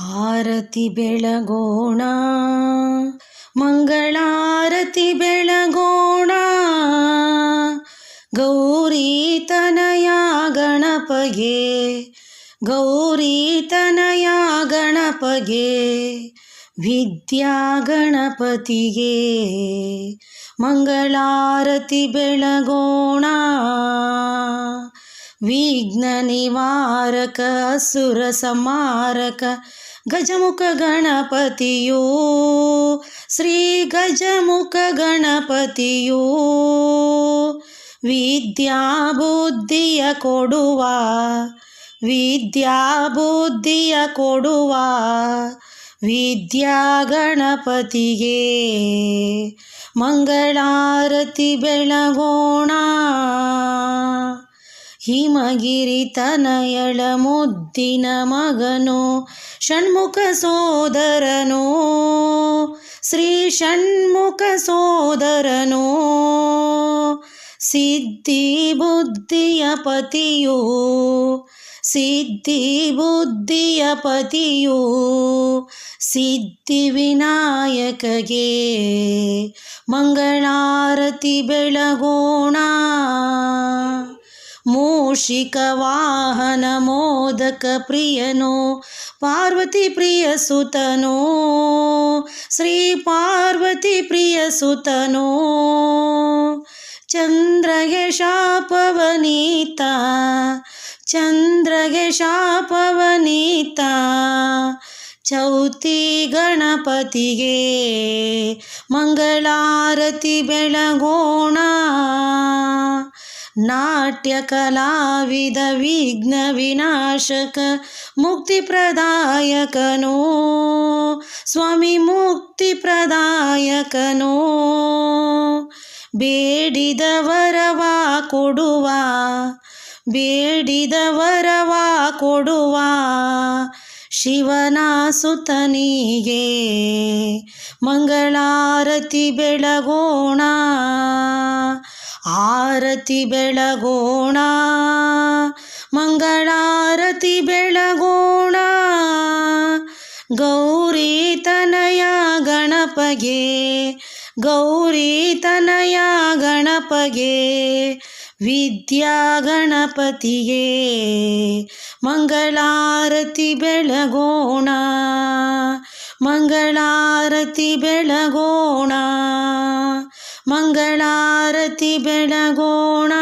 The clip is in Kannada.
ಆರತಿ ಬೆಳಗೋಣ, ಮಂಗಳಾರತಿ ಬೆಳಗೋಣ, ಗೌರಿ ತನಯ ಗಣಪಗೆ, ಗೌರಿ ತನಯ ಗಣಪಗೆ, ವಿದ್ಯಾ ಗಣಪತಿಗೆ, ಮಂಗಳಾರತಿ ಬೆಳಗೋಣ, ವಿಘ್ನ ನಿವಾರಕ ಸುರ ಸಂಹಾರಕ ಗಜಮುಖ ಗಣಪತಿಯೋ ಶ್ರೀ ಗಜಮುಖ ಗಣಪತಿಯೋ ವಿದ್ಯಾ ಬುದ್ಧಿಯ ಕೊಡುವ ವಿದ್ಯಾ ಬುದ್ಧಿಯ ಕೊಡುವ ವಿದ್ಯಾ ಗಣಪತಿಗೆ ಮಂಗಳಾರತಿ ಬೆಳಗೋಣ. ಹಿಮಗಿರಿ ತನಯಳ ಮುದ್ದಿನ ಮಗನು, ಷಣ್ಮುಖ ಸೋದರನು. ಶ್ರೀ ಷಣ್ಮುಖ ಸೋದರನು. ಸಿದ್ಧಿ ಬುದ್ಧಿಯ ಪತಿಯು, ಸಿದ್ಧಿ ಬುದ್ಧಿಯ ಪತಿಯು. ಸಿದ್ಧಿ ವಿನಾಯಕಗೆ ಮಂಗಳಾರತಿ ಬೆಳಗೋಣ. ಶ್ರೀ ಪಾರ್ವತಿ ಪ್ರಿಯ ಸುತನು. ಚಂದ್ರಗೆ ಶಾಪವನೀತ ಚಂದ್ರಗೆ ಶಾಪವನೀತ ಚೌತಿ ಗಣಪತಿಗೆ ಮಂಗಳಾರತಿ ಬೆಳಗೋಣ. ನಾಟ್ಯ ಕಲಾವಿದ ವಿಘ್ನ ವಿನಾಶಕ ಮುಕ್ತಿ ಪ್ರದಾಯಕನೋ ಸ್ವಾಮಿ ಮುಕ್ತಿ ಪ್ರದಾಯಕನೋ ಬೇಡಿದ ವರವ ಕೊಡುವ ಬೇಡಿದ ವರವ ಕೊಡುವ ಶಿವನ ಸುತನಿಗೆ ಮಂಗಳಾರತಿ ಬೆಳಗೋಣ. ಆರತಿ ಬೆಳಗೋಣ, ಮಂಗಳಾರತಿ ಬೆಳಗೋಣ, ಗೌರಿ ತನಯ ಗಣಪಗೆ, ಗೌರಿ ತನಯ ಗಣಪಗೆ, ವಿದ್ಯಾ ಗಣಪತಿಗೆ ಮಂಗಳಾರತಿ ಬೆಳಗೋಣ ಮಂಗಳಾರತಿ ಬೆಳಗೋಣ. ಮಂಗಳಾರತಿ ಬೆಳಗೋಣ